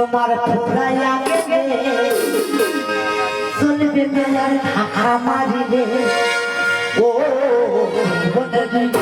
তোমার ফুরাইয়া গেলে চলবে মেলার ফাঁকা মারিলে ও তোমার গেলে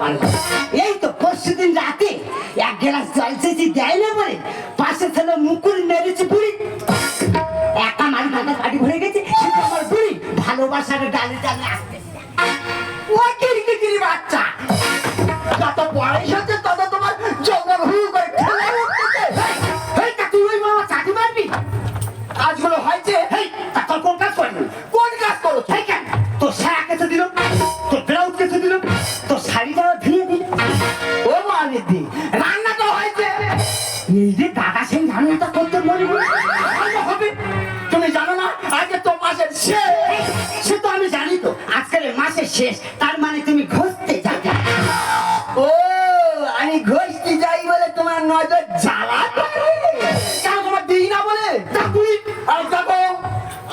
পারব শেষ। তার মানে তুমি ঘষতে যাবে। ও আমি ঘষতে যাই বলে তোমার নজর জ্বালা কেন তোমার দিই না বলে? তুই আর দেখো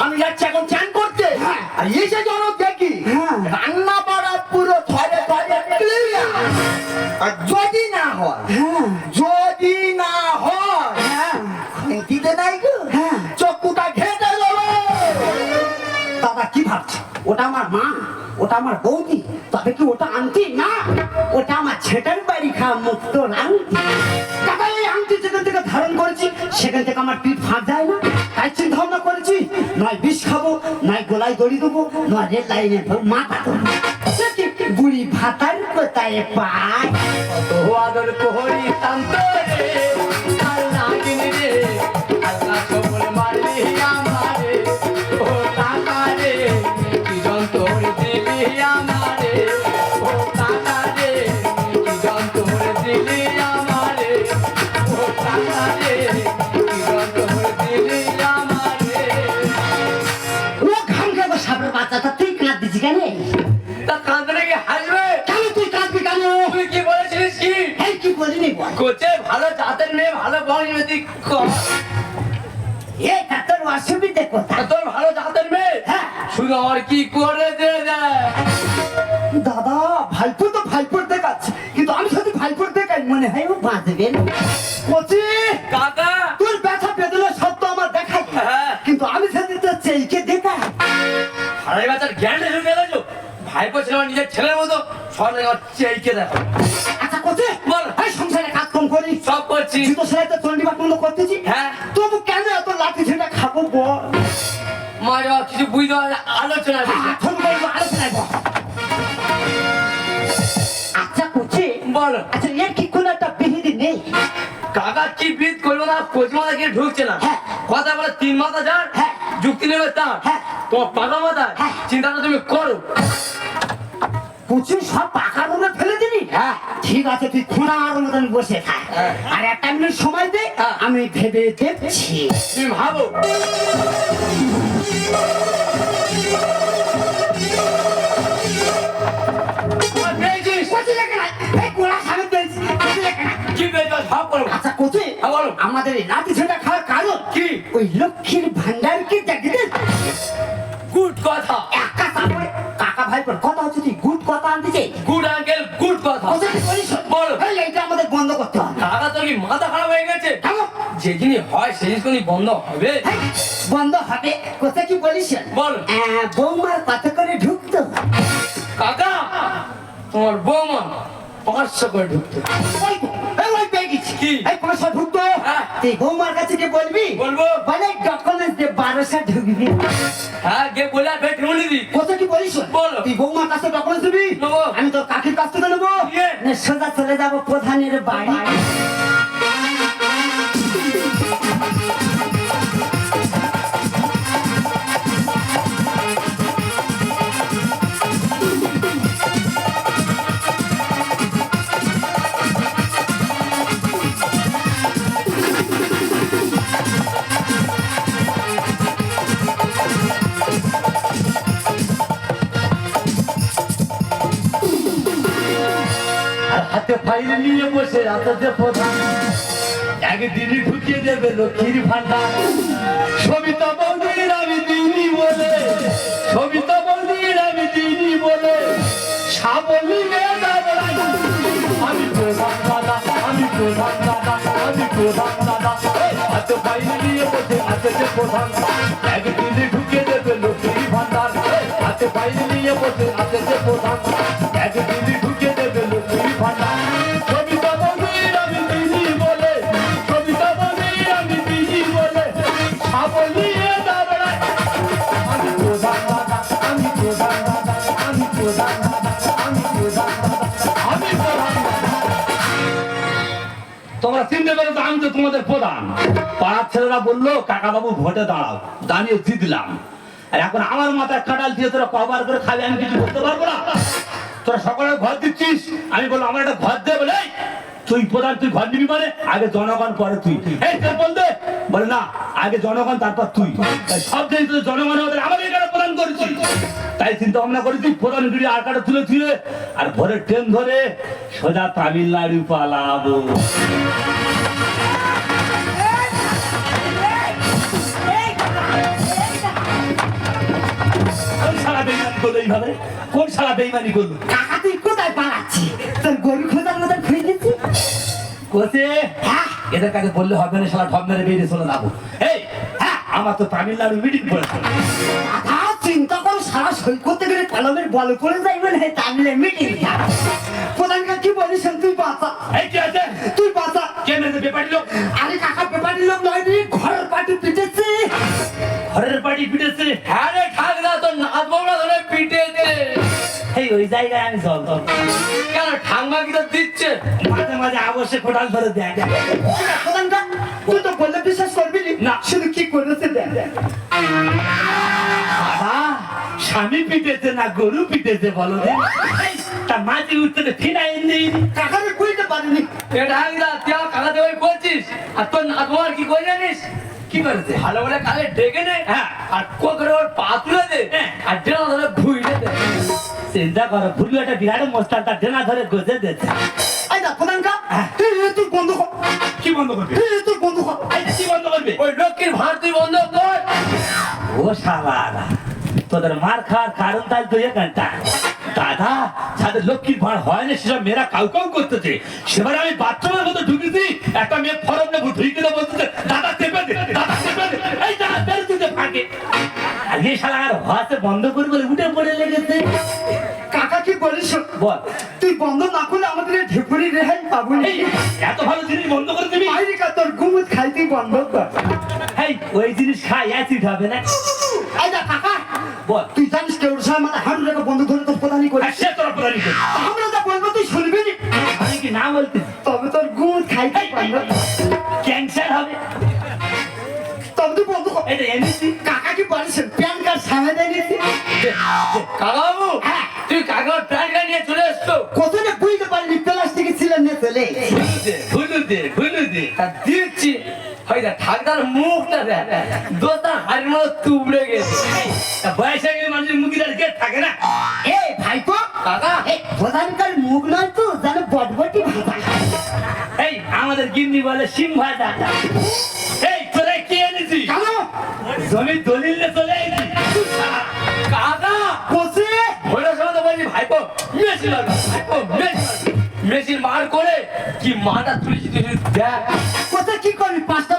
আমি যাচ্ছি এখন চান করতে। আর এসে দেখি রান্না বাড়া পুরো ধরে ধরে আর যদি না হয় যদি না হয় দিতে নাই গো। চকুটা ঘেটে দেবো। দাদা কি ভাবছে? ওটা আমার মা। ওটা আমার বৌদি, তবে কি ওটা আনতি না, ওটা আমার ছেটার বাড়ি খাওয়া মুক্ত আংটি দাদা এই আংটি যেখান থেকে ধারণ করেছি, সেখান থেকে আমার পিঠ ফাঁক যায় না। তাই চিন্তা ভাবনা করেছি, নয় বিষ খাব, নয় গোলায় দড়ি দেবো, নয় রেল লাইনে মাথা বুড়ি ভাতার কোথায় পায়? কত আদর কোহরি তান্ত কোচে ভালো জাতের মেয়ে ভালো বয়স যদি তোর অসুবিধে কোথায়? তোর ভালো জাতের মেয়ে? হ্যাঁ। শুধু আমার কি করে দে দেয় ভাইপো তো ভাইপোর দেখাচ্ছে। কিন্তু আমি যদি ভাইপোর দেখাই মনে হয় ও বাঁচবে না। কচি কাকা। তোর ব্যথা বেদনা সব তো আমার দেখাই। হ্যাঁ। কিন্তু আমি যদি তো চেইকে দেখাই আড়াই বাচ্চার জ্ঞান ঢুকে গেছো ভাই বলছিল আমার নিজের ছেলের মতো জায়গায় আমার দেখো আচ্ছা কচি বল। এই সংসারে কাজ কম করি। সব করছি। জুতো তো চন্ডি বাটন করতেছি। হ্যাঁ। তবু কেন এত লাঠি ছেড়ে খাব বল? মা কিছু বুঝতে পারে না, আলোচনা আচ্ছা এর কি কোনো একটা বিহিতি নেই কাকা কি করব না কি ঢুকছে না হ্যাঁ। কথা বলে তিন মাথা হ্যাঁ। যুক্তি নেবে তার হ্যাঁ। তোমার পাকা মাথা। চিন্তাটা তুমি করো কুচু সব পাকা রুমে ফেলে দিবি হ্যাঁ। ঠিক আছে তুই মতন বসে থাক। আর একটা মিনিট সময় দে। আমি ভেবে দেখছি তুমি ভাবো কচি হ্যাঁ, আমাদের লাঠি ছেঁড়া খাওয়ার কারণ? কি? ওই লক্ষ্মীর ভান্ডার কি দেখবি গুড কথা। একা তারপরে কাকা ভাইপোর কথা হচ্ছে তুই গুড কথা আনতে চাই গুড আঙ্কেল গুড কথা। বল। এইটা আমাদের বন্ধ করতে হবে। কাকা তোর কি মাথা খারাপ হয়ে গেছে? যে জিনিস হয় সেই জিনিস বন্ধ হবে? বন্ধ হবে কোথায় কি বলিস? বল। বৌমার কত করে ঢুকতো। কাকা তোমার বৌমা পাঁচশো করে ঢুকতো। এই পয়সা ঢুকবো হ্যাঁ। তুই বৌমার কাছে কি বলবি? বলব। বলে ডকুমেন্ট দিয়ে বারোশো ঢুকবি। হ্যাঁ গে বলে আর ভেট ঢুঁড়ি দি কত কি বলিস? বল। তুই বৌমার কাছে ডকুমেন্ট দিবি আমি তোর কাকির কাছ থেকে নেব? সোজা চলে যাব প্রধানের বাড়ি। হাতে ফাইল নিয়ে বসে রাতে প্রধান। একদিনই ঢুকিয়ে দেবে লক্ষ্মীর ভান্ডার। সবিতা বৌদির আমি দিনি বলে, সবিতা বৌদির আমি দিনি বলে, সাবলি আমি প্রধান দাদা, আমি প্রধান দাদা, আমি প্রধান দাদা। হাতে ফাইল নিয়ে বসে প্রধান। ঢুকিয়ে দেবে লক্ষ্মীর ভান্ডার। হাতে ফাইল নিয়ে বসে যে প্রধান। একদিনই তোমরা চিনতে পেরেছ আমি তো তোমাদের প্রধান। পাড়ার ছেলেরা বলল কাকা বাবু ভোটে দাঁড়াও। দাঁড়িয়ে জিতলাম আর এখন আমার মাথায় কাটাল দিয়ে তোরা কবার করে খাবে আমি কিছু বলতে পারব না। তোরা সকলে ঘর দিচ্ছিস? আমি বললাম আমার একটা ঘর দে বলে। "এই, তুই প্রধান, তুই ঘর নিবি মানে? আগে জনগণ পরে তুই। তোর বল না, আগে জনগণ, তারপর তুই। সব জিনিস জনগণের মধ্যে আমাকে এখানে প্রদান করেছি তাই চিন্তা ভাবনা করেছি প্রধান বিড়ি আর কাটা তুলে তুলে আর ভোরের ট্রেন ধরে সোজা তামিলনাড়ু পালাবো। কোন সারা বেইমানি করল এইভাবে? কোন সারা বেইমানি করল? কাকা, তুই কোথায় পালাচ্ছি কোসে হ্যাঁ এদের কাছে বললে হবে না সারা ঢপ মেরে বেরিয়ে চলে যাব। এই হ্যাঁ আমার তো তামিলনাড়ু মিটিং পড়েছে চিন্তা কর সারা সই করতে গেলে কলমের বল করে যাইবে না তামিলে মিটিং প্রধানকে কি বলিস তুই বাঁচা। এই কি আছে তুই বাঁচা। কে মেরেছে বেপারি লোক আরে কাকা পেপারি লোক নয় রে ঘরের পাটি পিটেছে। ঘরের বাড়ি পিটেছে? হ্যাঁ রে ঠাকরা তোর নাচ ধরে পিটে এই ওই জায়গায় আমি জল জল কেন ঠাঙ্গা কি তো দিচ্ছে? মাঝে মাঝে কোটাল ধরে দেয় তুই তো বললে বিশ্বাস করবি না। শুধু কি করেছে দেখ স্বামী পিটেছে না গরু পিটেছে বলো তা মাঝে উঠতে ফিনাই নেই। কাকাকে বুঝতে পারিনি। এ ঠাকরা তুই আমার কাকাতে ওই করছিস আর তোর নাচ কি করে জানিস কি করেছে ভালো বলে কালে ডেকে নে। হ্যাঁ। আর কো করে ওর পা তুলে দে। হ্যাঁ। আর ডেনা ধরে ভুইলে দে। চিন্তা করো ভুলু একটা বিরাট মস্তান তার ডেনা ধরে গজে দে এই না তুই বন্ধ কর কি বন্ধ করবে? তুই বন্ধ কর কি বন্ধ করবে? ওই লক্ষ্মীর ভার তুই বন্ধ কর। ও শালারা তোদের মার খাওয়ার কারণ তাই তুই এখানটা দাদা যাদের লক্ষ্মীর ভাড় হয় না সেসব মেয়েরা কাউ কাউ করতেছে। সেবারে আমি বাথরুমের মধ্যে ঢুকেছি একটা মেয়ে ফরম নেব ঢুকে দেবো বলতেছে দাদা চেপে দে দাদা চেপে দে এই দাদা বের দিতে ফাঁকে। শালা আর বন্ধ করে বলে উঠে পড়ে লেগেছে। কাকা কি বলিস? বল। তুই বন্ধ না করলে আমাদের এই ঢেকুরি রেহাই পাবো এত ভালো জিনিস বন্ধ করে দিবি? আইরিকা তোর ঘুমুত খাইতে বন্ধ কর। এই ওই জিনিস খাই অ্যাসিড হবে না। না কাকা বল। তুই জানিস কেউ আমাদের হাঁটু রেখে বন্ধ ধরে তোর প্রধানই করে সে তোর প্রধান আমরা যা বলব তুই শুনবি নি। আমি কি না বলতে? তবে তোর ঘুমুত খাইতে বন্ধ ক্যান্সার হবে। তবে তুই বন্ধ কর এটা এমনি কাকা কি বলিস প্যান কার্ড সামনে দিয়ে নিয়েছি। কাকাবাবু হ্যাঁ। তুই কাকার প্যান্ট নিয়ে চলে এসছো? কোথায় বুঝতে পারিনি? প্লাস্টিকের ছিলেন নিয়ে চলে। ঘুলু দে ঘুলু দে তা ঠাকদার মুখটা দেখ তুবড়ে গেছে। বয়স হয়ে গেলে মানুষের মুখি দাঁড়িয়ে কে থাকে না। এই ভাইপো কাকা। এই প্রধানকার মুখ নয় তো যেন বটবটি ভাজা এই আমাদের গিন্নি বলে সিম ভাজা এই তোরা কি এনেছি কেন? জমি দলিল চলে কাকা তো বলছি ভাইপো মেশিন লাগা ভাইপো মেশিন মেশিন বার করে কি মাটা তুলেছি তুই দেখ। কোথায় কি করবি? পাঁচটা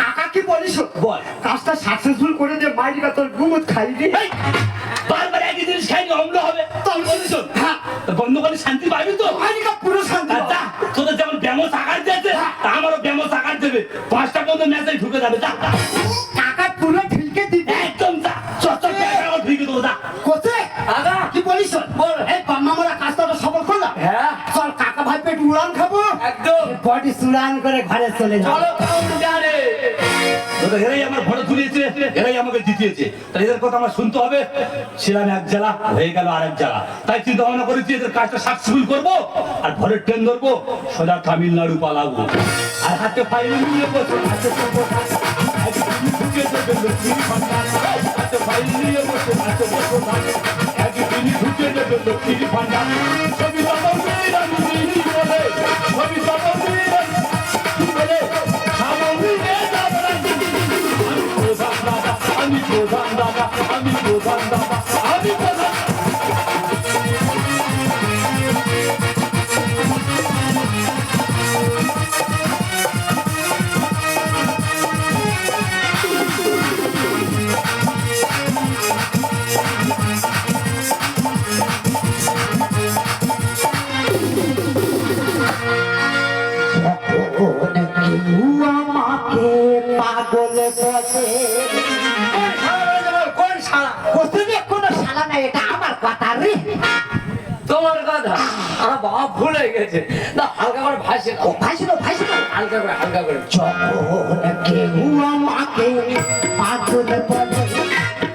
কাকা কি বলিস? বল। কাজটা সাকসেসফুল করে দে মাইরিকা তোর ঘুমত খাই দি। বারবার একই জিনিস খাইনি অম্ল হবে। তোর বলিস হ্যাঁ। বন্ধ করে শান্তি পাবি তো? আজকে পুরো শান্তি তোদের যেমন ব্যামো সাকার দিয়েছে তা আমারও ব্যামো সাকার দেবে। পাঁচটা পর্যন্ত মেসেজ ঢুকে যাবে যা। কাকা পুরো ঢিলকে দিবে। একদম যা চচ্চর ঢুকে দেবো যা। কোথায়? কি বলিস? বল। এই বাম্মা মোরা কাজটা সফল করলাম। হ্যাঁ। চল কাকা ভাই পেট উড়ান খাব। বডি সুরান করে ঘরে চলে এরাই আমার তুলিয়েছে এরাই আমাকে জিতিয়েছে তাই এদের কথা আমার শুনতে হবে ছিলাম এক জেলা হয়ে গেল আর জেলা তাই চিন্তা ভাবনা করেছি এদের কাজটা সাকসেসফুল করব আর ভোরের ট্রেন ধরবো সোজা তামিলনাড়ু পালাবো আর হাতে ফাইলে নিয়ে বসে হাতে করব কাজ। আজ তুমি ঢুকে দেবে লক্ষ্মীর ভান্ডার। হাতে ফাইল নিয়ে বসে হাতে বসো কাজ। ঢুকে দেবে লক্ষ্মীর ভান্ডার। কোথায় কোনো শালা নাই এটা আমার কথা রে। তোমার কথা? আমার বাবা ভুলে গেছে। না হালকা করে ভাসে ও ভাইছিল ভাইছিল হালকা করে হালকা করে। যখন কেউ আমাকে পাথর পড়ে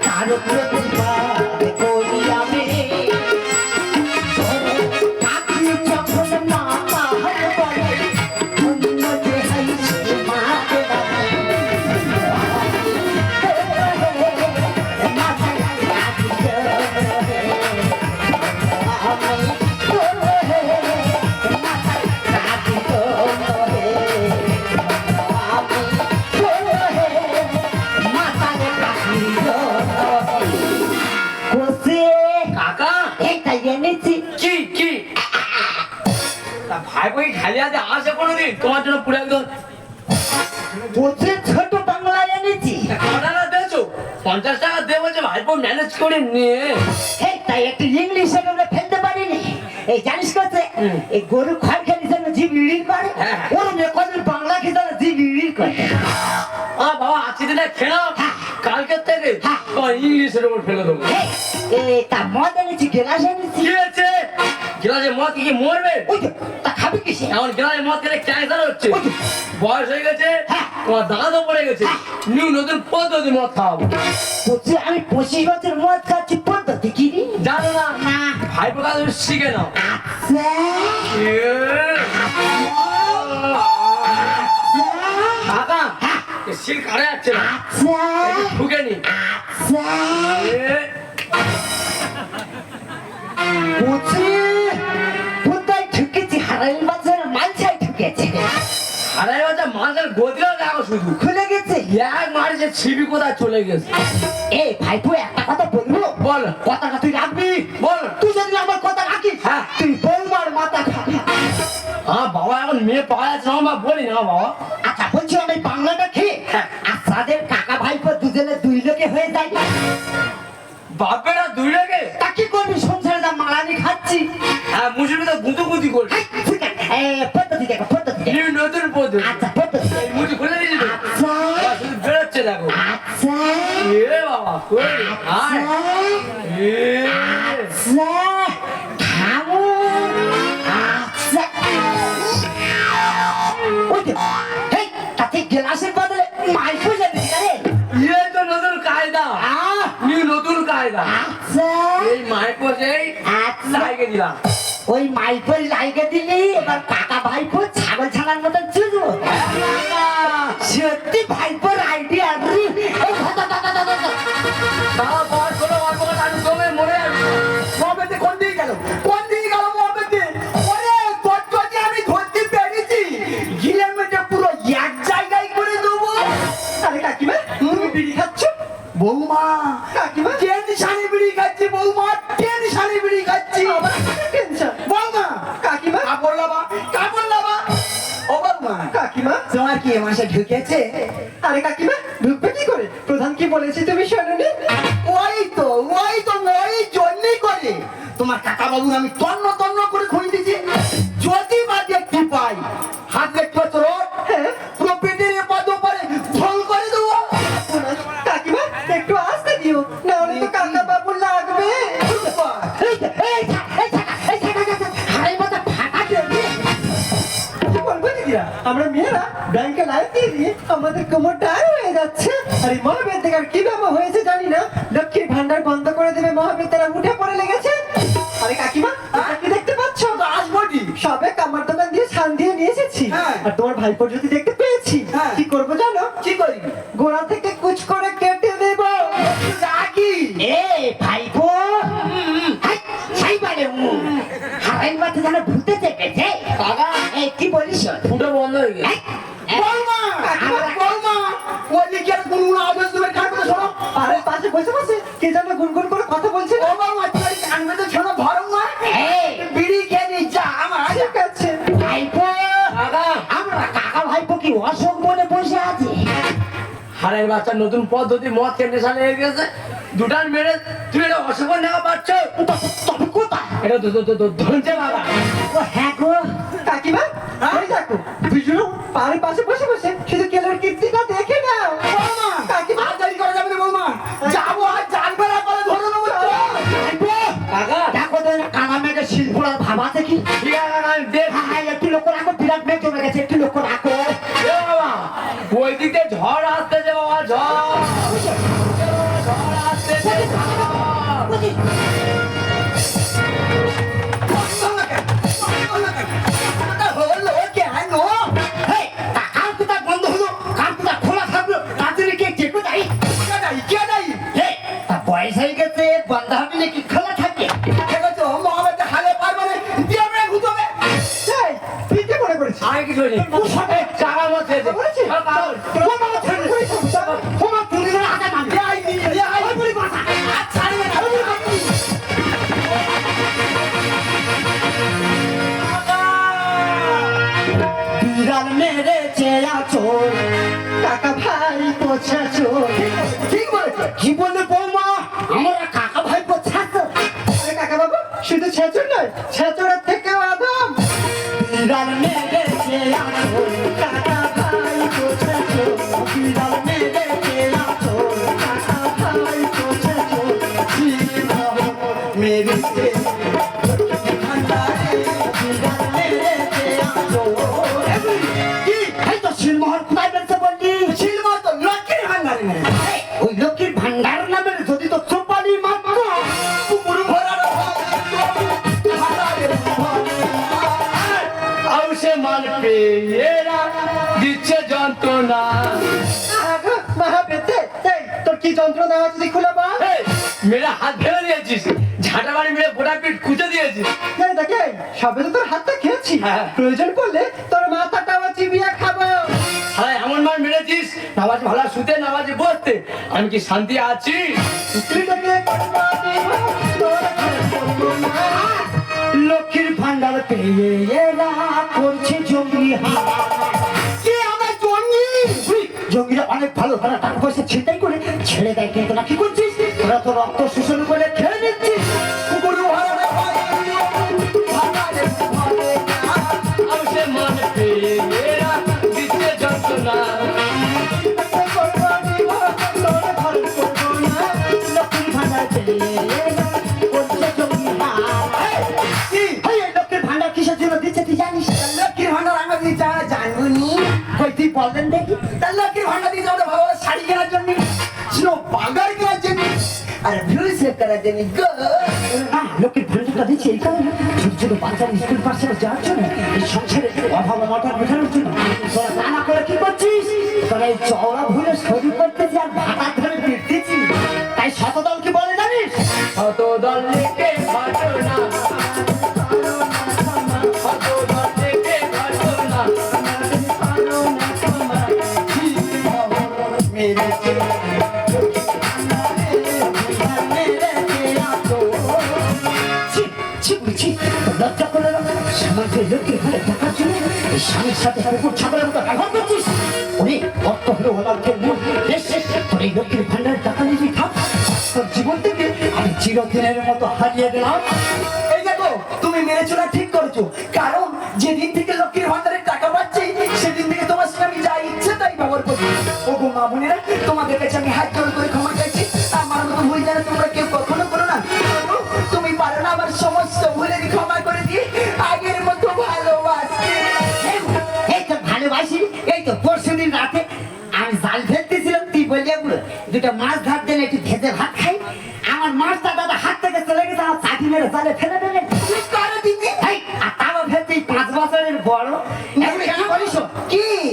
তার প্রতিবাদ তা ভাই খালি আছে আসে কোনোদিন? তোমার জন্য পুরো একদম বলছে ছোট বাংলা এনেছি। কটাকা দিয়েছ? পঞ্চাশ টাকা দেবো যে ভাইপো ম্যানেজ করে নিয়ে। তাই একটু ইংলিশে আমরা ফেলতে পারিনি। এই জানিস কাছে এই গরু খড় খেলি যেন জিভ ইড়ির করে। হ্যাঁ। ওর মেয়ে কদিন বাংলা খেতে জিভ ইড়ির করে। আ বাবা আজকে দিনে খেলাম হ্যাঁ। কালকের থেকে? হ্যাঁ। ইংলিশের উপর ফেলে দেবো। এই তা মদ এনেছি গেলাস এনেছি। কি হচ্ছে গিলাসে মদ কি কি মরবে? তা খাবি কিসে এখন গিলাসে মদ খেলে ক্যান্সার হচ্ছে? বয়স হয়ে গেছে হ্যাঁ। তোমার দাঁতও পড়ে গেছে। নিউ নতুন পদ্ধতি মদ খাওয়াবো। বলছি আমি পঁচিশ বছর মদ খাচ্ছি পদ্ধতি কি জানো না ভাইপো কাজ শিখে নাও। আচ্ছা, কাকা শিল কাটে যাচ্ছে না। আচ্ছা, ঢুকে নি। আচ্ছা। মালছাই ঠুকেছে আড়াই মাছের গদিও দেখো শুধু। খুলে গেছে। এক মারিছে ছিবি কোথায় চলে গেছে? এই ভাইপো একটা কথা বলব? বল। কথাটা তুই রাখবি? বল। তুই যদি আমার কথা রাখিস হ্যাঁ। তুই বৌমার মাথা খাবি। হ্যাঁ বাবা এখন মেয়ে পাওয়া যাচ্ছে না বলি না বাবা। আচ্ছা বলছি আমি বাংলাটা খেয়ে হ্যাঁ। আর তাদের কাকা ভাইপো দুজনে দুই লোকে হয়ে যায়। বাপেরা দুই রেখে তা কি করবি যা মারানি খাচ্ছি। হ্যাঁ মুসির ভিতরে গুঁতো গুঁতি ঠিক পদ্ধতি দেখো পদ্ধতি নতুন পদ্ধতি আচ্ছা পদ্ধতি এই মুজি খুলে দিয়েছি তো। আচ্ছা। বেরোচ্ছে দেখো। আচ্ছা। এ বাবা কই? আয়। আচ্ছা এ। আচ্ছা। থামো আচ্ছা। ওই যে, হেই, তাতে গ্লাসের বদলে যাবে রে ইয়ে তো নতুন কায়দা আহ, নিউ আচ্ছা। এই আচ্ছা। দিলাম। ওই মাইকোর লাইকে দিলি এবার কাকা ভাইপো ছাগল ছানার মতো চুজবো সত্যি ভাইপোর আইডিয়া রে। বাবা কাকিমা, তোমার কি মাসে ঢুকেছে? আরে কাকিমা, ঢুকবে কি করে? প্রধান কি বলেছে তুমি শুনুনি? ওই তো ওই তো ওই জন্যই করে। তোমার কাকা বাবুর আমি তন্ন তন্ন আমাদের কোমর টায়ার হয়ে যাচ্ছে। আর এই মহাবীর থেকে কি ব্যাপার হয়েছে জানি না। লক্ষ্মীর ভান্ডার বন্ধ করে দেবে মহাবীর তারা উঠে পড়ে লেগেছে। আরে কাকিমা কি দেখতে পাচ্ছ? আসবোটি সবে কামার দোকান দিয়ে ছান দিয়ে নিয়ে এসেছি। হ্যাঁ। আর তোমার ভাইপোর যদি দেখতে পেয়েছি হ্যাঁ। কি করব জানো? কি করি? গোড়া থেকে কুচ করে কেটে দেবো। রাখি এ, ভাইপো, সাইবারে, হাড়ের মতো যেন ভূতে চেপেছে। কাকা এই, কি বলিস? ফুটো বন্ধ হয়ে গেছে। বসে বসে কে যেন গুনগুন করে কথা বলছে ও বৌমা তুমি কানবে তো শোনো ধরো না বিড়ি খেয়ে নি যা আমার ঠিক আছে। ভাইপো, আমরা কাকা ভাইপো কি অসুখ বলে বসে আছি? হাড়ের বাচ্চা নতুন পদ্ধতি মদ খেয়ে নেশা লেগে গেছে। দুটান মেরে তুমি এটা অশুভ নেওয়া পাচ্ছ তবে কোথায়? এটা ধরছে বাবা। ও হ্যাঁ গো। কাকিমা ওই দেখো বিজু পাড়ের পাশে বসে বসে ছাড়বে না ওই বুড়ি বিড়াল মেরেছে আচর কাকা ভাই পোছা চোর। ঠিক বলেছে। কি বলে বৌমা। আমরা কাকা ভাই পোছাতো আরে কাকা বাবু শুধু ছেচুর নয় ছেচুরের আচর কাকা ভাই পোছা সবে তো তোর হাতটা খেয়েছি। হ্যাঁ। প্রয়োজন পড়লে তোর মাথাটাও চিবিয়ে খাব। সারা এমন মার মেরেছিস নামাজ ভালো শুতে নামাজে বসতে। আমি কি শান্তি আছি? তোর। লক্ষ্মীর ভান্ডার পেয়ে এরা করছে জঙ্গি কি আমার জঙ্গি? জঙ্গিরা অনেক ভালো ভালো টাকা পয়সা ছিনতাই করে ছেড়ে দেয় কিন্তু না কি করছিস? তোরা তো রক্ত শোষণ করে খেয়ে নিচ্ছিস। আর ভিউ সেভ করার জন্য কারণে ছোট ছোট বাচ্চারা স্কুল পাশে যাওয়ার জন্য এই সংসারে অভাব অনটন মেটানোর জন্য তোরা করে কি করছিস? তোরা এই চওড়া ভুলে শরীর করতেছি আর ভাতা ধরে ফিরতেছি। তাই শতদল কি বলে জানিস? শত লজ্জা করে না সমাজে লোকের ঘরে টাকার জন্য এই স্বামীর সাথে কুকুর ছাগলের মতো ব্যবহার করছিস ওরে কত হলো শেষ তোর এই লোকের ভান্ডার টাকা নিয়ে থাক তোর জীবন থেকে আমি চিরদিনের মতো হারিয়ে গেলাম এই দেখো তুমি মেরেছো না ঠিক করেছ কারণ যেদিন থেকে লক্ষ্মীর ভান্ডারের টাকা পাচ্ছি সেদিন থেকে তোমার সঙ্গে আমি যা ইচ্ছে তাই ব্যবহার করি ও গো মা বোনেরা তোমাদের কাছে আমি হাত জোড় করে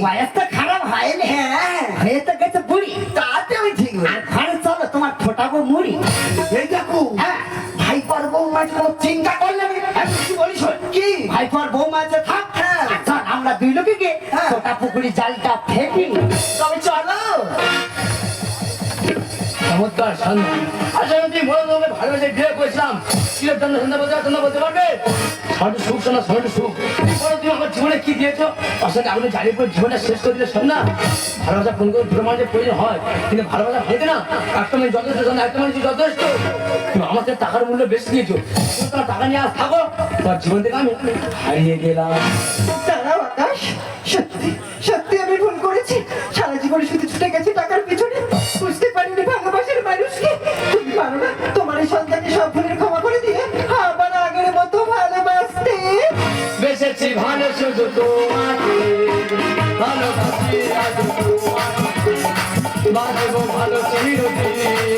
খারাপ হয়নি হ্যাঁ। হয়ে। তো গেছে বুড়ি। তাতে আমি ঠিক। আর ঘরে চলো তোমার ফোটাবো মুড়ি। এই দেখো হ্যাঁ। ভাই পারব মাছ কোনো চিন্তা করলে। এখন কি বলিস? কি? ভাই বৌমা যে থাক চমৎকার সন্ধ্যা আসলে তুই বলে তোমাকে ভালোবেসে বিয়ে করেছিলাম। কীরকম জন্য সন্ধ্যা বলতে তোমরা বলতে পারবে সঠিক সুখ, শোনা সঠিক সুখ। বলো, তুমি আমার জীবনে কি দিয়েছ? আসলে আপনি জ্বালিয়ে করে জীবনটা শেষ করে দিলে না। ভালোবাসা ফোন করে দুটো মানুষের প্রয়োজন হয়, কিন্তু ভালোবাসা হয়েছে না। একটা মানুষ যথেষ্ট, শোন একটা মানুষ যথেষ্ট। তুমি আমাকে টাকার মূল্য বেশি দিয়েছ তুমি তোমার টাকা নিয়ে আস থাকো। তোমার জীবন থেকে আমি হারিয়ে গেলাম। দাঁড়াও আকাশ, সত্যি সত্যি আমি ভুল করেছি। সারা জীবন শুধু ছুটে গেছি বুঝতে পারিনি ভালোবাসার মানুষকে। পারো না তোমার সন্তানকে সব ভুলের ক্ষমা করে দিয়ে আবার আগের মতো ভালোবাসতে। বেসেছি ভালো শুধু তোমাকে ভালোবাসি আজ তোমাকে। বাজবো ভালো চিরদিন।